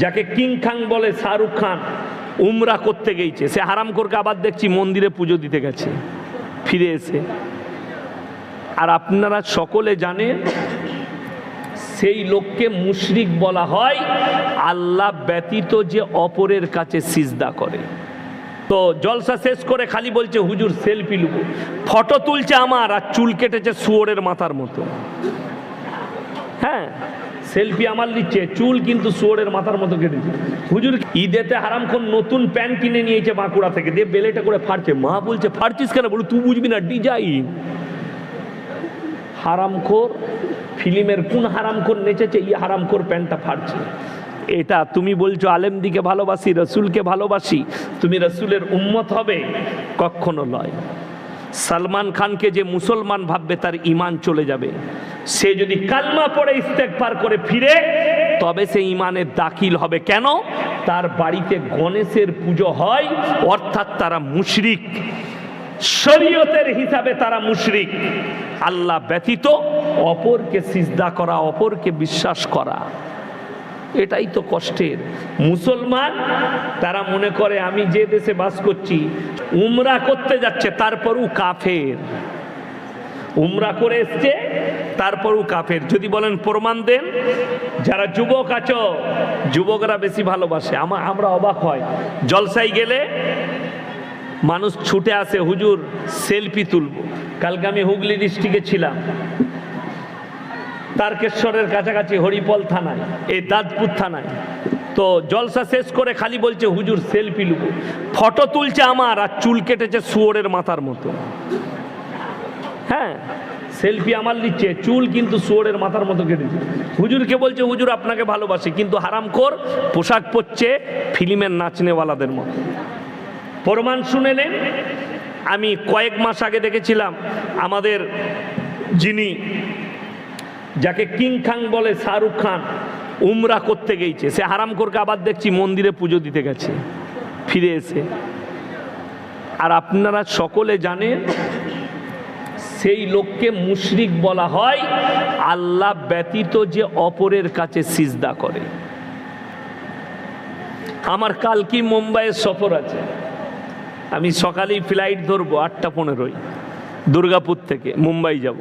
যাকে কিং খাং বলে শাহরুখ খান, উমরা করতে গেছে সে হারাম করকে আবার দেখছি মন্দিরে পুজো দিতে গেছে, ফিরে এসে। আর আপনারা সকলে জানেন, সেই লোককে মুশরিক বলা হয়, আল্লাহ ব্যতীত যে অপরের কাছে সিজদা করে। তো জলসা শেষ করে খালি বলছে, হুজুর, সেলফি লুবো ফটো তুলছে আমার আর চুল কেটেছে শুয়োরের মাথার মতো। হ্যাঁ সেলফি আমার নিচ্ছে, চুল কিন্তু শুয়োরের মাথার মতো কেটেছে হুজুর, ঈদেতে হারাম কোন নতুন প্যান্ট কিনে নিয়েছে বাঁকুড়া থেকে, দিয়ে বেলেটা করে ফাড়ছে। মা বলছে, ফাড়ছিস কেন? বলো, তুই বুঝবি না, ডিজাইন। হারামখোর ফিল্মের কোন হারামখোর নেচেছে ই হারামখোর প্যান্টটা ফাড়ছে। এটা তুমি বলছো আলেম দিকে ভালোবাসি, রসুলকে ভালোবাসি, তুমি রসুলের উম্মত হবে? কখনো নয়। সালমান খানকে যে মুসলমান ভাববে, তার ইমান চলে যাবে। সে যদি কালমা পড়ে ইস্তেকবার করে ফিরে, তবে সে ইমানের দাখিল হবে। কেন? তার বাড়িতে গণেশের পুজো হয়, অর্থাৎ তারা মুশরিক। শরীয়তের হিসাবে তারা মুশরিক। আল্লাহ ব্যতীত অপরকে সিজদা করা, অপরকে বিশ্বাস করা, এটাই তো কষ্টের। মুসলমান, তারা মনে করে, আমি যে দেশে বাস করছি, উমরা করতে যাচ্ছে, তারপরও কাফের। উমরা করে এসছে, তারপরও কাফের। যদি বলেন প্রমাণ দেন, যারা যুবক আছো, যুবকরা বেশি ভালোবাসে। আমা আমরা অবাক হয়। জলসাই গেলে মানুষ ছুটে আসে, হুজুর, সেলফি তুলব। কালকে আমি হুগলি ডিস্ট্রিক্টে ছিলাম। তারকেশ্বরের কাছাকাছি হরিপল থানায়, এই দাঁতপুর থানায়। তো জলসা শেষ করে খালি বলছে, হুজুর, সেলফি লুবো। ফটো তুলছে আমার, আর চুল কেটেছে শুয়োরের মাথার মতো। হ্যাঁ সেলফি আমার নিচ্ছে, চুল কিন্তু শুয়োরের মাথার মতো কেটেছে হুজুরকে বলছে, হুজুর, আপনাকে ভালোবাসে, কিন্তু হারামখোর পোশাক পরছে ফিল্মের নাচনেওয়ালাদের মতো। প্রমাণ শুনে নেন, আমি কয়েক মাস আগে দেখেছিলাম, আমাদের যিনি, যাকে কিং খাং বলে শাহরুখ খান, উমরা করতে গেছে সে হারাম করকে আবার দেখছি মন্দিরে পুজো দিতে গেছে, ফিরে এসে। আর আপনারা সকলে জানেন সেই লোককে মুশরিক বলা হয়। আল্লাহ ব্যতীত যে অপরের কাছে সিজদা করে। আমার কালকে মুম্বাইয়ের সফর আছে? আমি সকালেই ফ্লাইট ধরবো আটটা পনেরোই দুর্গাপুর থেকে মুম্বাই যাব।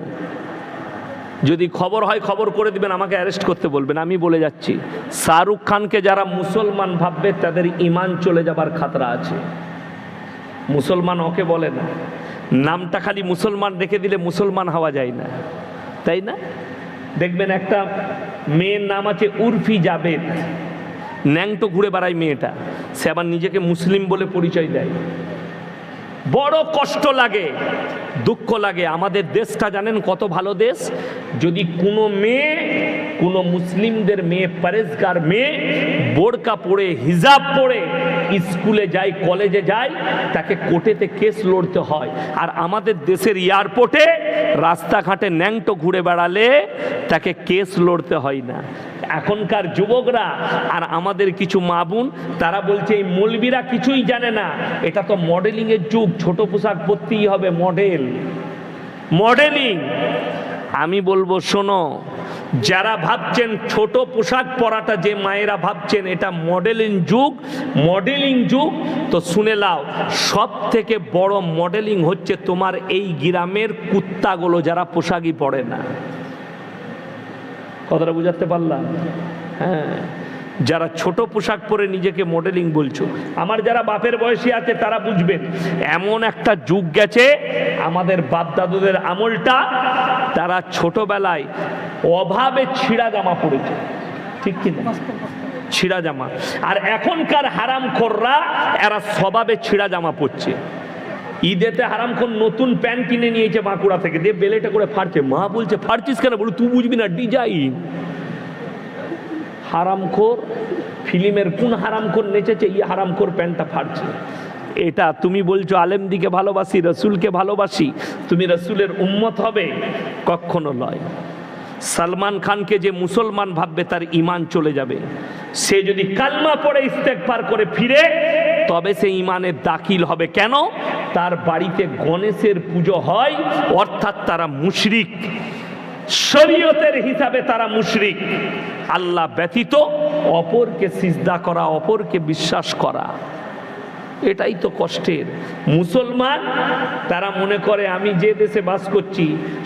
যদি খবর হয় খবর করে দিবেন, আমাকে অ্যারেস্ট করতে বলবেন। আমি বলে যাচ্ছি, শাহরুখ খানকে যারা মুসলমান ভাববে, তাদের ইমান চলে যাবার খাতরা আছে। মুসলমান ওকে বলে না। নামটা খালি মুসলমান রেখে দিলে মুসলমান হওয়া যায় না। তাই না? দেখবেন একটা মেয়ের নাম আছে উর্ফি জাবেদ। ন্যাংটো ঘুরে বেড়ায় মেয়েটা। সে আবার নিজেকে মুসলিম বলে পরিচয় দেয়। বড় কষ্ট লাগে, দুঃখ লাগে। আমাদের দেশটা জানেন কত ভালো দেশ? যদি কোনো মেয়ে, কোনো মুসলিমদের মেয়ে, পরেশগার মেয়ে বোরকা পরে, হিজাব পরে স্কুলে যায় কলেজে যায় তাকে কোর্টেতে কেস লড়তে হয়। আর আমাদের দেশের এয়ারপোর্টে রাস্তাঘাটে ন্যাংটো ঘুরে বেড়ালে তাকে কেস লড়তে হয় না। এখনকার যুবকরা আর আমাদের কিছু মা বোন, তারা বলছে, এই মলবিরা কিছুই জানে না। এটা তো মডেলিংয়ের যুগ, ছোট পোশাক পরতেই হবে মডেল। মডেলিং। আমি বলব, শোনো যারা ভাবছেন ছোট পোশাক পরাটা যে মায়েরা ভাবছেন, এটা মডেলিং যুগ মডেলিং যুগ, তো শুনে লাও সব থেকে বড় মডেলিং হচ্ছে তোমার এই গ্রামের কুত্তাগুলো যারা পোশাকই পরে না। কথাটা বুঝাতে পারলাম? হ্যাঁ। যারা ছোট পোশাক পরে নিজেকে মডেলিং বলছো, আমার যারা বাপের বয়সী আছে তারা বুঝবেন এমন একটা যুগ গেছে, আমাদের বাপ দাদুদের আমলটা, তারা ছোটবেলায় অভাবে ছিঁড়া জামা পড়েছে ঠিক কি না? ছিঁড়া জামা। আর এখনকার হারাম খোররা, এরা স্বভাবে ছিঁড়া জামা পরছে। ঈদেতে হারাম কোন নতুন প্যান্ট কিনে নিয়েছে বাঁকুড়া থেকে দিয়ে বেলেটা করে ফাড়ছে। মা বলছে, ফাড়ছিস কেন? বলো তুই বুঝবি না, ডিজাইন। হারামখোর, ফিল্মের কোন হারামখোর নেচেছে ই হারামখোর প্যান্টটা ফাড়ছে এটা তুমি বলছো আলেম দিকে ভালোবাসি, রসুলকে ভালোবাসি, তুমি রসুলের উম্মত হবে? কখনো নয়। সালমান খানকে যে মুসলমান ভাববে, তার ইমান চলে যাবে। সে যদি কালমা পড়ে ইস্তেক পার করে ফিরে, তবে সে ইমানের দাখিল হবে। কেন? তার বাড়িতে গণেশের পুজো হয়, অর্থাৎ তারা মুশরিক। শরীয়তের হিসাবে তারা মুশরিক। আল্লাহ ব্যতীত অপরকে সিজদা করা, অপরকে বিশ্বাস করা, এটাই তো কষ্টের। মুসলমান, তারা মনে করে, আমি যে দেশে বাস করছি